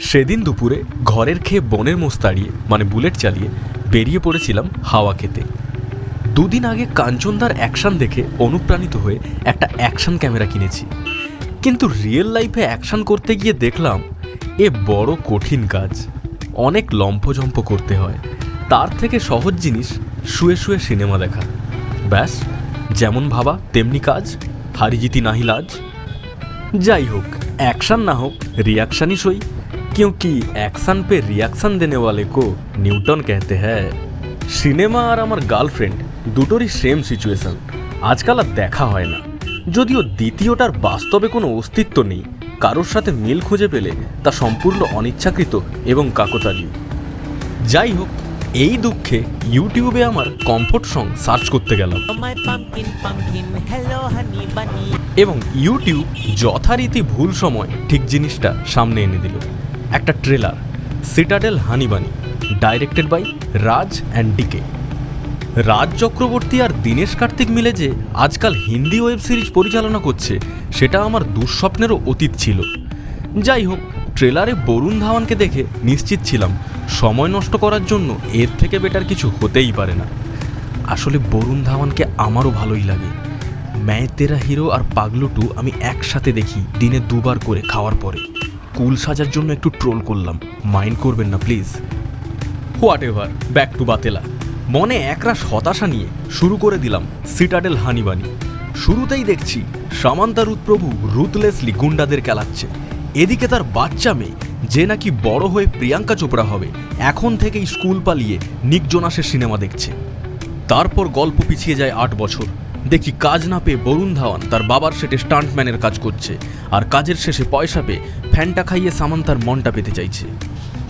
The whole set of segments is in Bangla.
সেদিন দুপুরে ঘরের খেয়ে বনের মোষ তাড়িয়ে মানে বুলেট চালিয়ে বেরিয়ে পড়েছিলাম হাওয়া খেতে। দুদিন আগে কাঞ্চনদার অ্যাকশান দেখে অনুপ্রাণিত হয়ে একটা অ্যাকশান ক্যামেরা কিনেছি। কিন্তু রিয়েল লাইফে অ্যাকশান করতে গিয়ে দেখলাম, এ বড় কঠিন কাজ। অনেক লম্ফঝম্প করতে হয়। তার থেকে সহজ জিনিস, শুয়ে শুয়ে সিনেমা দেখা। ব্যাস, যেমন ভাবা তেমনি কাজ হারিজিতি নাহি লাজ। যাই হোক, অ্যাকশান না হোক, রিয়াকশানই সই। क्योंकि एक्शन पे रिएक्शन देने वाले को নিউটন कहते हैं সিনেমা আর আমার গার্লফ্রেন্ড দুটোরই সেম সিচুয়েশন আজকাল আর দেখা হয় না যদিও দ্বিতীয়টার বাস্তবে কোনো অস্তিত্ব নেই কারোর সাথে মিল খুঁজে পেলে তা সম্পূর্ণ অনিচ্ছাকৃত এবং কাকতালীয় যাই হোক এই দুঃখে ইউটিউবে আমার কমফোর্ট সং সার্চ করতে গেলাম Oh my pumpkin, pumpkin, hello honey bunny. এবং ইউটিউব যথারীতি ভুল সময় ঠিক জিনিসটা সামনে এনে দিল একটা trailer Citadel Honey Bunny directed by Raj and DK Raj Chakraborty আর দীনেশ কার্তিক মিলে যে আজকাল হিন্দি ওয়েব সিরিজ পরিচালনা করছে, সেটা আমার দুঃস্বপ্নেরও অতীত ছিল। যাই হোক ট্রেলারে বরুণ ধাওয়ানকে দেখে নিশ্চিত ছিলাম, সময় নষ্ট করার জন্য এর থেকে বেটার কিছু হতেই পারে না। আসলে বরুণ ধাওয়ানকে আমারও ভালোই লাগে। ম্যায় তেরা হিরো আর পাগলু টু আমি একসাথে দেখি দিনে দুবার করে খাওয়ার পরে। কুল সাজার জন্য একটু ট্রোল করলাম। মাইন্ড করবেন না please whatever back to বাতেলা। মনে একরাশ হতাশা নিয়ে শুরু করে দিলাম সিটাডেল হানিবানি শুরুতেই দেখছি সামান্তা রুৎপ্রভু রুথলেসলি গুন্ডাদের খেলাচ্ছে এদিকে তার বাচ্চা মেয়ে, যে নাকি বড় হয়ে প্রিয়াঙ্কা চোপড়া হবে, এখন থেকেই স্কুল পালিয়ে নিক জোনাসের সিনেমা দেখছে। তারপর গল্প পিছিয়ে যায় আট বছর। দেখি কাজ না পেয়ে বরুণ ধাওয়ান তার বাবার সেটে স্টান্টম্যানের কাজ করছে, আর কাজের শেষে পয়সা পেয়ে ফ্যানটা খাইয়ে সামান্তার মনটা পেতে চাইছে।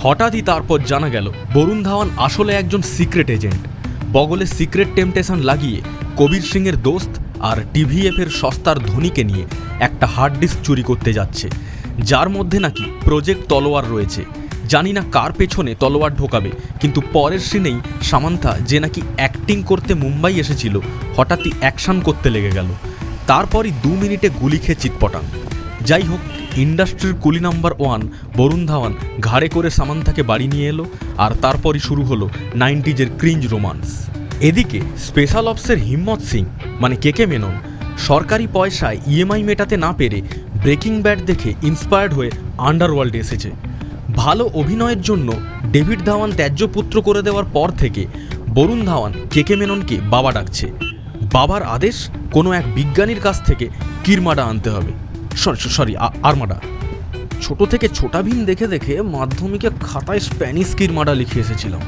হঠাৎই তারপর জানা গেল, বরুণ ধাওয়ান আসলে একজন সিক্রেট এজেন্ট। বগলে সিক্রেট টেম্পটেশন লাগিয়ে কবির সিংয়ের দোস্ত আর টিভিএফ এর সস্তার ধনীকে নিয়ে একটা হার্ড ডিস্ক চুরি করতে যাচ্ছে, যার মধ্যে নাকি প্রজেক্ট তলোয়ার রয়েছে। জানি না কার পেছনে তলোয়ার ঢোকাবে, কিন্তু পরের সিনেই সামান্থা যে নাকি অ্যাক্টিং করতে মুম্বাই এসেছিল, হঠাৎই অ্যাকশান করতে লেগে গেল। তারপরই দু মিনিটে গুলি খেয়ে চিৎপটাং। যাই হোক, ইন্ডাস্ট্রির কুলি নাম্বার ওয়ান বরুণ ধাওয়ান ঘাড়ে করে সামান্থাকে বাড়ি নিয়ে এলো, আর তারপরই শুরু হলো নাইনটিজের ক্রিঞ্জ রোমান্স এদিকে স্পেশাল অপসের হিম্মত সিং মানে কে কে মেনন, সরকারি পয়সায় ইএমআই মেটাতে না পেরে ব্রেকিং ব্যাট দেখে ইন্সপায়ার্ড হয়ে আন্ডারওয়ার্ল্ডে এসেছে। ভালো অভিনয়ের জন্য ডেভিড ধাওয়ান ত্যায্য পুত্র করে দেওয়ার পর থেকে বরুণ ধাওয়ান কেকে মেননকে বাবা ডাকছে। বাবার আদেশ, কোনো এক বিজ্ঞানীর কাছ থেকে কিরমাডা আনতে হবে। Sorry sorry armada. ছোট থেকে ছোটা ভিন দেখে দেখে মাধ্যমিকে খাতায় স্প্যানিশ কিরমাডা লিখে এসেছিলাম।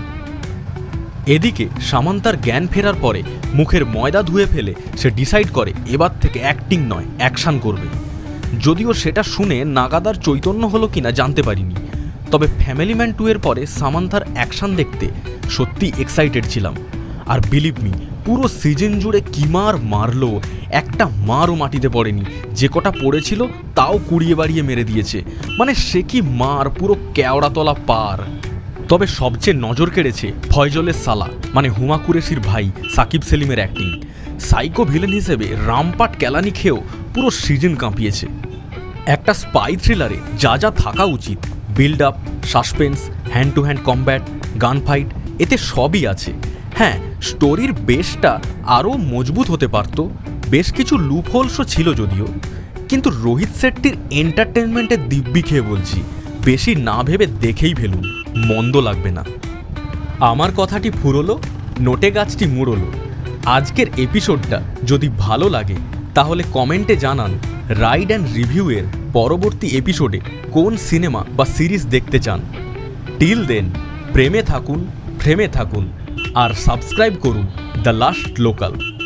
এদিকে সামান্তার জ্ঞান ফেরার পরে মুখের ময়দা ধুয়ে ফেলে সে ডিসাইড করে, এবার থেকে অ্যাক্টিং নয়, অ্যাকশান করবে। যদিও সেটা শুনে নাগাদার চৈতন্য হলো কিনা জানতে পারিনি। তবে ফ্যামিলি ম্যান টু এর পরে সামান্থার অ্যাকশন দেখতে সত্যি এক্সাইটেড ছিলাম। আর বিলিভ মি, পুরো সিজন জুড়ে কি মার মারলো, একটা মারও মাটিতে পড়েনি। যে কটা পড়েছিল তাও কুড়িয়ে বাড়িয়ে মেরে দিয়েছে। মানে সে কি মার, পুরো কেওড়াতলা পার। তবে সবচেয়ে নজর কেড়েছে ফয়জলের সালা মানে হুমা কুরেশির ভাই, সাকিব সেলিমের অ্যাক্টিং সাইকো ভিলেন হিসেবে রামপাট কেলানি খেয়েও পুরো সিজন কাঁপিয়েছে। একটা স্পাই থ্রিলারে যা যা থাকা উচিত build up suspense hand to hand combat gun fight এতে সবই আছে। হ্যাঁ স্টোরির বেসটা আরও মজবুত হতে পারত, বেশ কিছু লুপ ছিল যদিও, কিন্তু রোহিত শেট্টির এন্টারটেনমেন্টের দিব্যি খেয়ে বলছি, বেশি না ভেবে দেখেই ফেলুন, মন্দ লাগবে না। আমার কথাটি ফুরলো, নোটে গাছটি মুড়লো। আজকের এপিসোডটা যদি ভালো লাগে তাহলে কমেন্টে জানান রাইড অ্যান্ড রিভিউয়ের পরবর্তী এপিসোডে কোন সিনেমা বা সিরিজ দেখতে চান। টিল দেন, প্রেমে থাকুন ফ্রেমে থাকুন, আর সাবস্ক্রাইব করুন দ্য লাস্ট লোকাল।